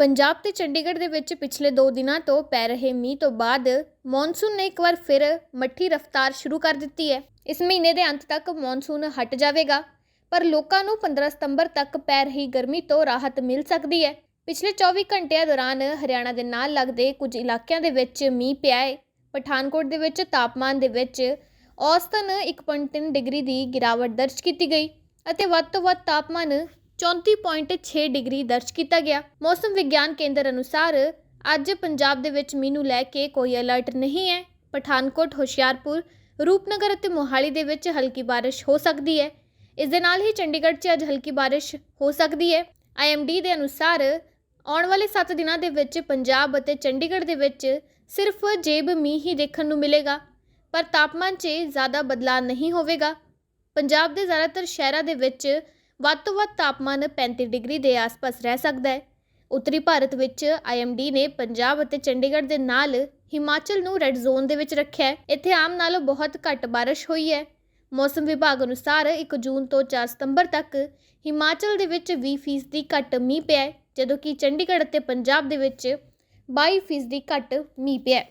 ਪੰਜਾਬ ਤੇ ਚੰਡੀਗੜ੍ਹ ਦੇ ਵਿੱਚ ਪਿਛਲੇ 2 ਦਿਨਾਂ ਤੋਂ ਪੈ ਰਹੇ ਮੀਂਹ ਤੋਂ ਬਾਅਦ ਮੌਨਸੂਨ ਨੇ ਇੱਕ ਵਾਰ ਫਿਰ ਮੱਠੀ ਰਫ਼ਤਾਰ ਸ਼ੁਰੂ ਕਰ ਦਿੱਤੀ ਹੈ। ਇਸ ਮਹੀਨੇ ਦੇ ਅੰਤ ਤੱਕ ਮੌਨਸੂਨ ਹਟ ਜਾਵੇਗਾ, ਪਰ ਲੋਕਾਂ ਨੂੰ 15 ਸਤੰਬਰ ਤੱਕ ਪੈ ਰਹੀ ਗਰਮੀ ਤੋਂ ਰਾਹਤ ਮਿਲ ਸਕਦੀ ਹੈ। ਪਿਛਲੇ 24 ਘੰਟਿਆਂ ਦੌਰਾਨ ਹਰਿਆਣਾ ਦੇ ਨਾਲ ਲੱਗਦੇ ਕੁਝ ਇਲਾਕਿਆਂ ਦੇ ਵਿੱਚ ਮੀਂਹ ਪਿਆ ਹੈ। ਪਠਾਨਕੋਟ ਦੇ ਵਿੱਚ ਤਾਪਮਾਨ ਦੇ ਵਿੱਚ ਔਸਤਨ 1.3 ਡਿਗਰੀ ਦੀ ਗਿਰਾਵਟ ਦਰਜ ਕੀਤੀ ਗਈ ਅਤੇ ਵੱਧ ਤੋਂ ਵੱਧ ਤਾਪਮਾਨ 34.6 ਡਿਗਰੀ ਦਰਜ ਕੀਤਾ ਗਿਆ। ਮੌਸਮ ਵਿਗਿਆਨ ਕੇਂਦਰ ਅਨੁਸਾਰ ਅੱਜ ਪੰਜਾਬ ਦੇ ਵਿੱਚ ਮੀਂਹ ਨੂੰ ਲੈ ਕੇ ਕੋਈ ਅਲਰਟ ਨਹੀਂ ਹੈ। ਪਠਾਨਕੋਟ, ਹੁਸ਼ਿਆਰਪੁਰ, ਰੂਪਨਗਰ ਅਤੇ ਮੋਹਾਲੀ ਦੇ ਵਿੱਚ ਹਲਕੀ ਬਾਰਿਸ਼ ਹੋ ਸਕਦੀ ਹੈ। ਇਸ ਦੇ ਨਾਲ ਹੀ ਚੰਡੀਗੜ੍ਹ 'ਚ ਅੱਜ ਹਲਕੀ ਬਾਰਿਸ਼ ਹੋ ਸਕਦੀ ਹੈ। ਆਈਐਮਡੀ ਦੇ ਅਨੁਸਾਰ ਆਉਣ ਵਾਲੇ 7 ਦਿਨਾਂ ਦੇ ਵਿੱਚ ਪੰਜਾਬ ਅਤੇ ਚੰਡੀਗੜ੍ਹ ਦੇ ਵਿੱਚ ਸਿਰਫ ਜੇਬ ਮੀਂਹ ਹੀ ਦੇਖਣ ਨੂੰ ਮਿਲੇਗਾ, ਪਰ ਤਾਪਮਾਨ 'ਚ ਜ਼ਿਆਦਾ ਬਦਲਾਅ ਨਹੀਂ ਹੋਵੇਗਾ। ਪੰਜਾਬ ਦੇ ਜ਼ਿਆਦਾਤਰ ਸ਼ਹਿਰਾਂ ਦੇ ਵਿੱਚ ਵੱਧ ਤੋਂ ਵੱਧ ਤਾਪਮਾਨ 35 ਡਿਗਰੀ ਦੇ ਆਸ-ਪਾਸ ਰਹਿ ਸਕਦਾ ਹੈ। ਉੱਤਰੀ ਭਾਰਤ ਵਿੱਚ ਆਈਐਮਡੀ ਨੇ ਪੰਜਾਬ ਅਤੇ ਚੰਡੀਗੜ੍ਹ ਦੇ ਨਾਲ ਹਿਮਾਚਲ ਨੂੰ ਰੈੱਡ ਜ਼ੋਨ ਦੇ ਵਿੱਚ ਰੱਖਿਆ ਹੈ। ਇੱਥੇ ਆਮ ਨਾਲੋਂ ਬਹੁਤ ਘੱਟ ਬਾਰਿਸ਼ ਹੋਈ ਹੈ। ਮੌਸਮ ਵਿਭਾਗ ਅਨੁਸਾਰ 1 ਜੂਨ ਤੋਂ 4 ਸਤੰਬਰ ਤੱਕ ਹਿਮਾਚਲ ਦੇ ਵਿੱਚ 20% ਘੱਟ ਮੀਂਹ ਪਿਆ ਜਦੋਂ ਕਿ ਚੰਡੀਗੜ੍ਹ ਅਤੇ ਪੰਜਾਬ ਦੇ ਵਿੱਚ 22% ਘੱਟ ਮੀਂਹ ਪਿਆ